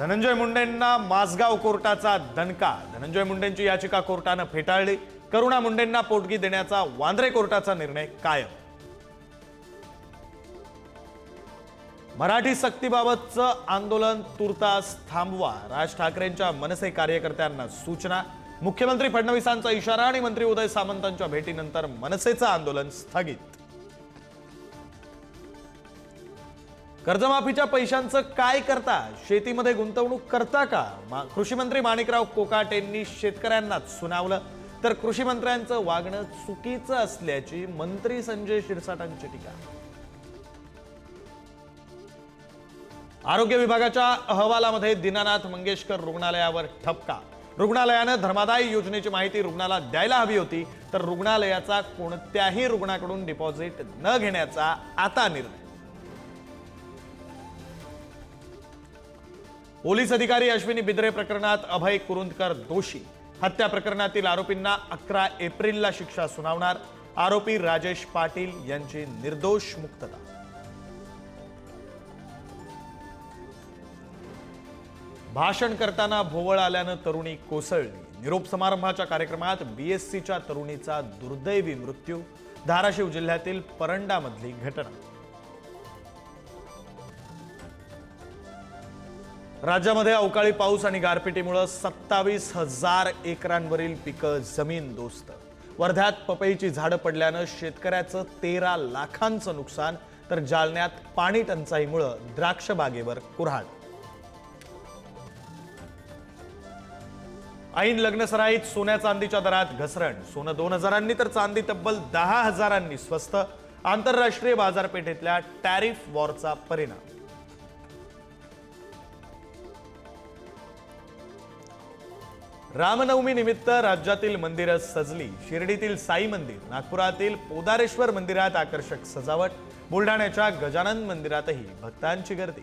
धनंजय मुंडेंना माझगाव कोर्टाचा दणका. धनंजय मुंडेंची याचिका कोर्टानं फेटाळली. करुणा मुंडेंना पोटगी देण्याचा वांद्रे कोर्टाचा निर्णय कायम. मराठी सक्तीबाबतचं आंदोलन तुर्तास थांबवा. राज ठाकरेंच्या मनसे कार्यकर्त्यांना सूचना. मुख्यमंत्री फडणवीसांचा इशारा आणि मंत्री उदय सामंतांच्या भेटीनंतर मनसेचं आंदोलन स्थगित. कर्जमाफीच्या पैशांचं काय करता? शेतीमध्ये गुंतवणूक करता का? मा- कृषी मंत्री माणिकराव कोकाटेंनी शेतकऱ्यांनाच सुनावलं. तर कृषी मंत्र्यांचं वागणं चुकीचं असल्याची मंत्री संजय शिरसाटांची टीका. आरोग्य विभागाच्या अहवालामध्ये दीनानाथ मंगेशकर रुग्णालयावर ठपका. रुग्णालयानं धर्मादाय योजनेची माहिती रुग्णाला द्यायला हवी होती तर रुग्णालयाचा कोणत्याही रुग्णाकडून डिपॉझिट न घेण्याचा आता निर्णय. पोलीस अधिकारी अश्विनी बिद्रे प्रकरणात अभय कुरुंदकर दोषी. हत्या प्रकरणातील आरोपींना अकरा एप्रिलला शिक्षा सुनावणार. आरोपी राजेश पाटील यांची निर्दोष मुक्तता. भाषण करताना भोवळ आल्यानं तरुणी कोसळली. निरोप समारंभाच्या कार्यक्रमात बीएससीच्या तरुणीचा दुर्दैवी मृत्यू. धाराशिव जिल्ह्यातील परंडामधली घटना. राज्यामध्ये अवकाळी पाऊस आणि गारपिटीमुळं सत्तावीस हजार एकरांवरील पिकं जमीन दोस्त. वर्ध्यात पपईची झाडं पडल्यानं शेतकऱ्याचं तेरा लाखांचं नुकसान तर जालन्यात पाणी टंचाईमुळं द्राक्ष बागेवर कुऱ्हाड. ऐन लग्नसराईत सोन्या चांदीच्या दरात घसरण. सोनं दोन हजारांनी तर चांदी तब्बल दहा हजारांनी स्वस्त. आंतरराष्ट्रीय बाजारपेठेतल्या टॅरिफ वॉरचा परिणाम. रामनवमी निमित्त राज्यातील मंदिरं सजली. शिर्डीतील साई मंदिर नागपुरातील पोदारेश्वर मंदिरात आकर्षक सजावट बुलढाण्याच्या गजानन मंदिरातही भक्तांची गर्दी.